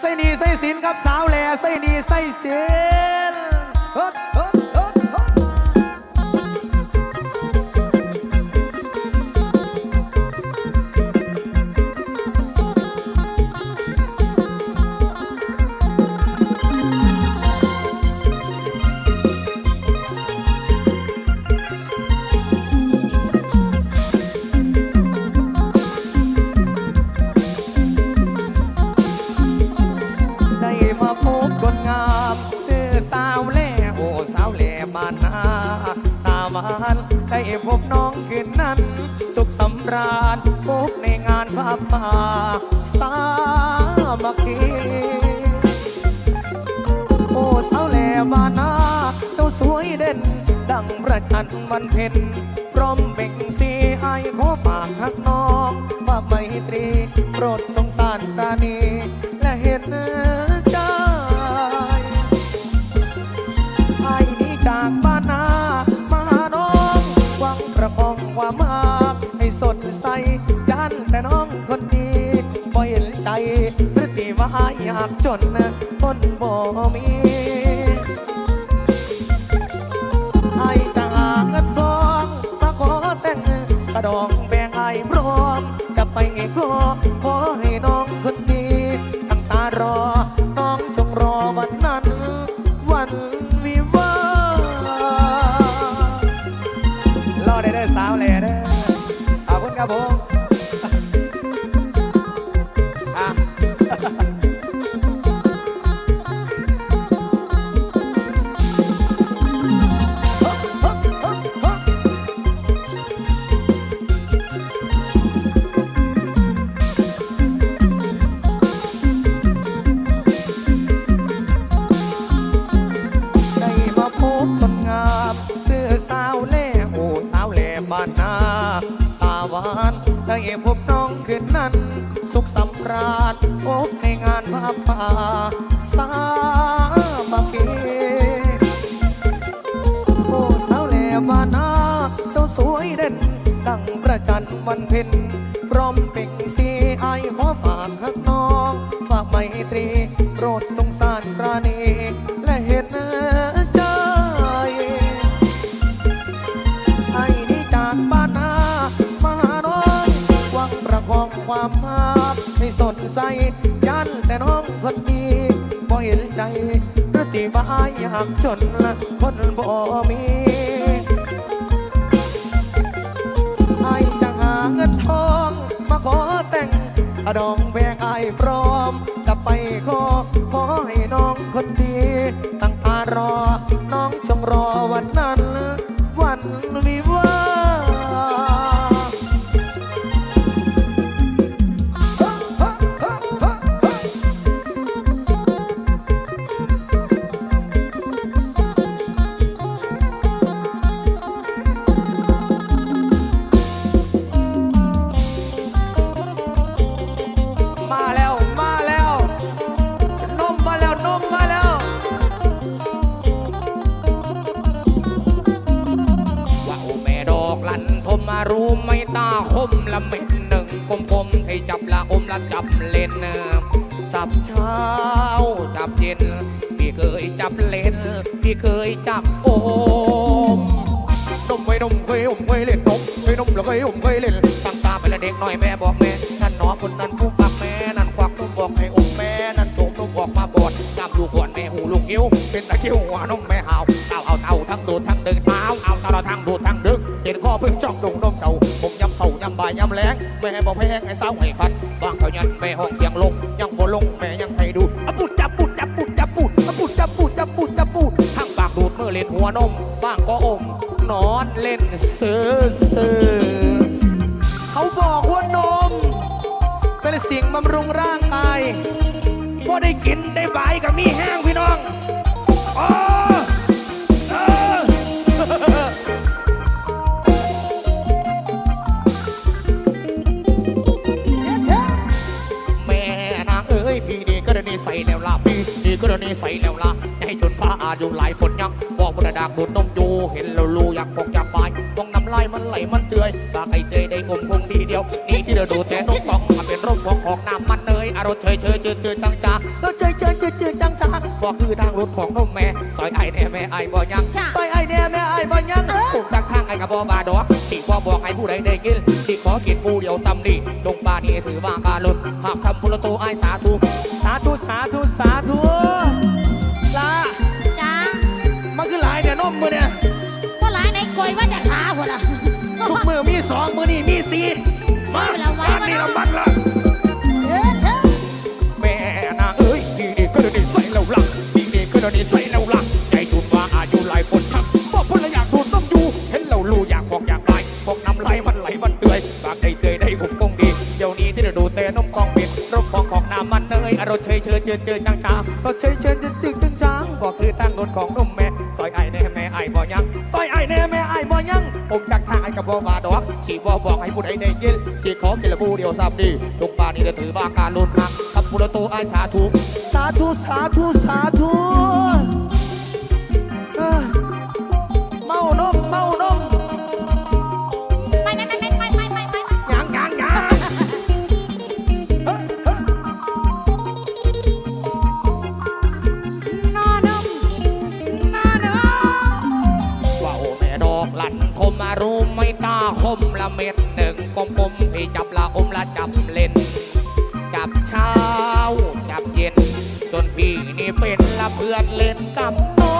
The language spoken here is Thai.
ไส้นีไส้สินครับสาวแหล่ไส้นีไส้สินเฮ้ย ตาหวานได้พบน้องคืนนั้น สุขสำราญพบในงานพระป่าสามัคคีโอ้สาวแหล่บานา เจ้าสวยเด่น ดังประชันวันเพ็ญพร้อมเบ่งสีไอขอฝากทักน้องฝากไมตรี โปรดสงสารตานีและเห็นใจไพฤติว่าอยากจนต้นบ่มี บ้านนาตาหวานได้พบน้องคืนนั้น สุขสำราญพบในงานพาป่าสามัคคีโอ้สาวแหล่บ้านนาเจ้าสวยเด่น ดังประจันวันเพ็ญพร้อมเป็น ความรักให้สดใสยันแต่น้องคนดีบ่เห็นใจพฤติบ้ายอยากจนละคนบ่มีไอจะหาเงินทอง มาขอแต่งอดองแบงไอพร้อม จะไปขอขอให้น้องคนดี ละเม็ดหนึ่งกลมๆที่จับละอมละจับเล่นจับเช้าจับเย็นพี่เคยจับเล่นพี่เคยจับโอมนมเคยนมเคยอมเคยเล่นนมเคยนมแล้วเคยอมเคยเล่นตั้งตาไปละเด็กหน่อยแม่บอกแม่นั่นหนอคนนั้นผู้ฟักแม่นั่นควักนมบอกให้อมแม่นั่นโสมนมออกมาบอดจับลูกก่อนแม่หูลูกอิ้วเป็นตะคริวหัวนมแม่หาวเต้าเอาเต้าทั้งดดทั้งดึงเท้าเอาเต้าเราทั้งดดทั้งดึง เห็นข้อพึ่งจ้องดงนมเจ้าผมยำเสายำบ่ายยำแรงแม่บอกแพงไอ้สาวให้พัดบางเขายันแม่ห้องเสียงลง ยังบ่ลงแม่ยังให้ดูอปุดจับปุดจับปุดจับปุดอปุดจับปุดจับปุดจับปุดทั้งปากดูดเมื่อเล่นหัวนมบ้างก็อมนอนเล่นเสือเสือเขาบอกว่านม เป็นสิ่งบำรุงร่างกายพอได้กินได้บายกับมีแห้งพี่น้อง ก็ได้ใส่แล้วล่ะให้จนพระอายุหลายฝนยังบอกบระดากดูดนมอยู่เห็นแล้วรู้อยากบอกอยากไปมองน้ำลายมันไหลมันเจือยปากไอเตยได้อมคงดีเดียวนี่ที่เราดูแต่นมสองมาเป็นร่มของของน้ำมันเนยอารมณ์เฉยเฉยเจอเจอจังจ้ารถเจยเจยเจยเจยจังจังบอกคือทางรถของนมแม่ซอยไอ้แน่แม่ไอบ่ยังจ้าใส่ไอแน่แม่ไอบ่ยังผมจากทางไอกับบอบาดอกสิบ่บอกให้ผู้ใดได้กินสิขอกินปูเดียวซ้ำนี่ลงปานี่ถือว่าการุณหากทำบุญโตไอสาธุสาธุสาธุสาธุ สองมือนี่มีสี่มาสี่แล้วไว้บ้านนี้ละมันละเออเธอแม่นางเอ้ยดีดีก็เดี๋ยวนี้ใส่แล้วลักดีดีก็เดี๋ยวนี้ใส่แล้วลักใจทุนว่าอายุหลายคนครับบอกคนละอยากดูต้องอยู่เห็นเราลูอยากบอกอยากไล่บอกน้ำไหลมันไหลมันเตื่อยปากได้เตยได้หุบกงดีเดี๋ยวนี้ที่เราดูเตะนมกองปิดรบของของน้ำมันเนยอารมณ์เฉยเฉยเจอเจอจังจ้ารถเฉยเฉยเจยเจยจังจังบอกคือทางรถของนมแม่ซอยไอแน่แม่ไอบ่ยัง ซอยไอแน่แม่ไอบ่ยังผมจากทางไอ้กับบอบาดอกสิบ่บอกให้ผู้ใดได้ยินสิขอกินละผู้เดียวซ้ำดีตรงปานนี้จะถือว่าการลุนหักทำบุญโตไอ้สาธุ สาธุสาธุสาธุ มมารู้ไม่ตาคมละเม็ดหนึ่งกลมกลมๆที่จับละอมละจับเล่น จับเช้า จับเย็น จนพี่นี่เป็นละเพื่อนเล่นกับ